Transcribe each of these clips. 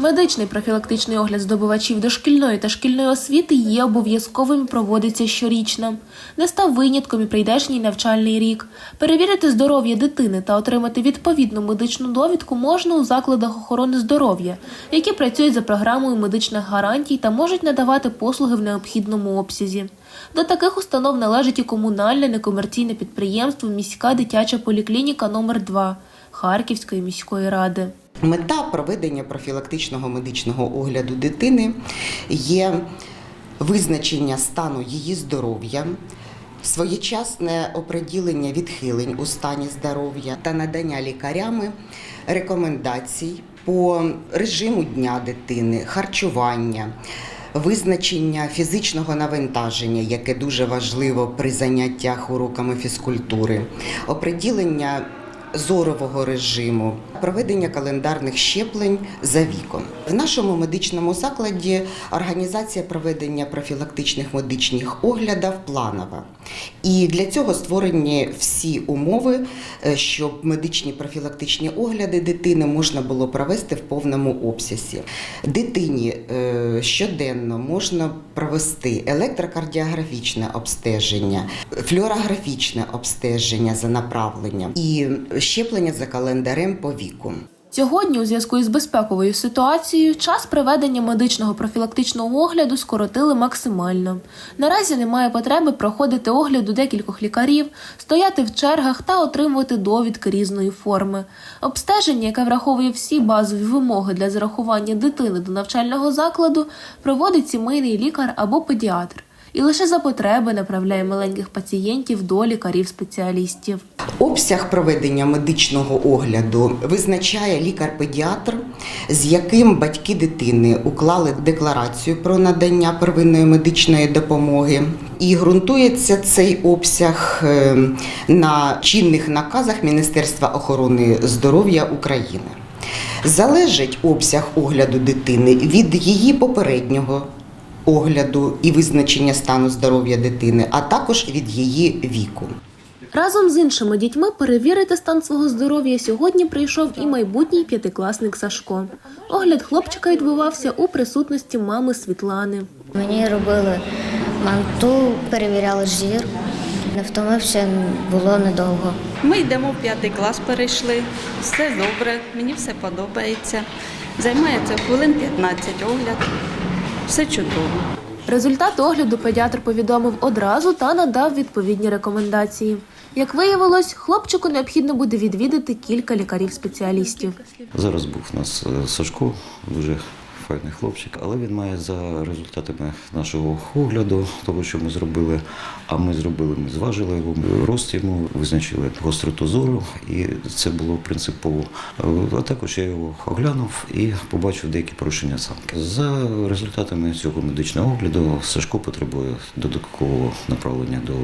Медичний профілактичний огляд здобувачів дошкільної та шкільної освіти є обов'язковим і проводиться щорічно. Не став винятком і прийдешній навчальний рік. Перевірити здоров'я дитини та отримати відповідну медичну довідку можна у закладах охорони здоров'я, які працюють за програмою медичних гарантій та можуть надавати послуги в необхідному обсязі. До таких установ належить і комунальне некомерційне підприємство Міська дитяча поліклініка номер 2 Харківської міської ради. Мета проведення профілактичного медичного огляду дитини є визначення стану її здоров'я, своєчасне оприділення відхилень у стані здоров'я та надання лікарями рекомендацій по режиму дня дитини, харчування. Визначення фізичного навантаження, яке дуже важливо при заняттях уроками фізкультури, оприділення зорового режиму, проведення календарних щеплень за віком. В нашому медичному закладі організація проведення профілактичних медичних оглядів планова. І для цього створені всі умови, е, щоб медичні профілактичні огляди дитини можна було провести в повному обсязі. Дитині е, щоденно можна провести електрокардіографічне обстеження, флюорографічне обстеження за направленням і щеплення за календарем по віку. Сьогодні, у зв'язку із безпековою ситуацією, час проведення медичного профілактичного огляду скоротили максимально. Наразі немає потреби проходити огляд у декількох лікарів, стояти в чергах та отримувати довідки різної форми. Обстеження, яке враховує всі базові вимоги для зарахування дитини до навчального закладу, проводить сімейний лікар або педіатр. І лише за потреби направляє маленьких пацієнтів до лікарів-спеціалістів. Обсяг проведення медичного огляду визначає лікар-педіатр, з яким батьки дитини уклали декларацію про надання первинної медичної допомоги. І ґрунтується цей обсяг е, на чинних наказах Міністерства охорони здоров'я України. Залежить обсяг огляду дитини від її попереднього огляду і визначення стану здоров'я дитини, а також від її віку. Разом з іншими дітьми перевірити стан свого здоров'я сьогодні прийшов і майбутній п'ятикласник Сашко. Огляд хлопчика відбувався у присутності мами Світлани. Мені робили манту, перевіряли жир. Не втомився, було недовго. Ми йдемо в п'ятий клас, перейшли. Все добре, мені все подобається. Займається хвилин 15 огляд. Все чудово. Результати огляду педіатр повідомив одразу та надав відповідні рекомендації. Як виявилось, хлопчику необхідно буде відвідати кілька лікарів-спеціалістів. Зараз був у нас е, Сашко, дуже файний хлопчик, але він має за результатами нашого огляду, того, що ми зробили. А ми зробили, ми зважили його, рост йому, визначили гостроту зору, і це було принципово. А також я його оглянув і побачив деякі порушення самки. За результатами цього медичного огляду Сашко потребує додаткового направлення до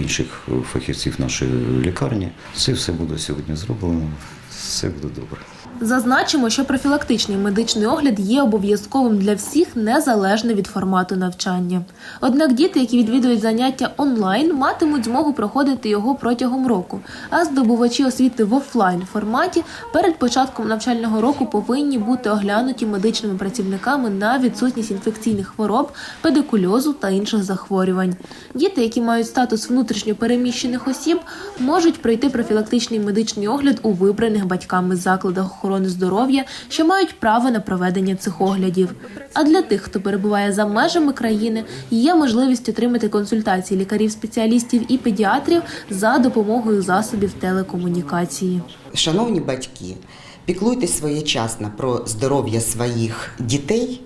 інших фахівців нашої лікарні. Це все буде сьогодні зроблено. Все буде добре. Зазначимо, що профілактичний медичний огляд є обов'язковим для всіх незалежно від формату навчання. Однак діти, які відвідують заняття онлайн, матимуть змогу проходити його протягом року. А здобувачі освіти в офлайн форматі перед початком навчального року повинні бути оглянуті медичними працівниками на відсутність інфекційних хвороб, педикульозу та інших захворювань. Діти, які мають статус внутрішньо переміщених осіб, можуть пройти профілактичний медичний огляд у вибраних батьками закладах охорони здоров'я, що мають право на проведення цих оглядів. А для тих, хто перебуває за межами країни, є можливість отримати консультації лікарів-спеціалістів і педіатрів за допомогою засобів телекомунікації. Шановні батьки, піклуйтесь своєчасно про здоров'я своїх дітей,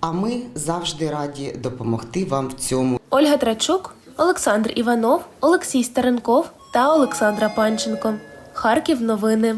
а ми завжди раді допомогти вам в цьому. Ольга Трачук, Олександр Іванов, Олексій Старенков та Олександра Панченко. Харків новини.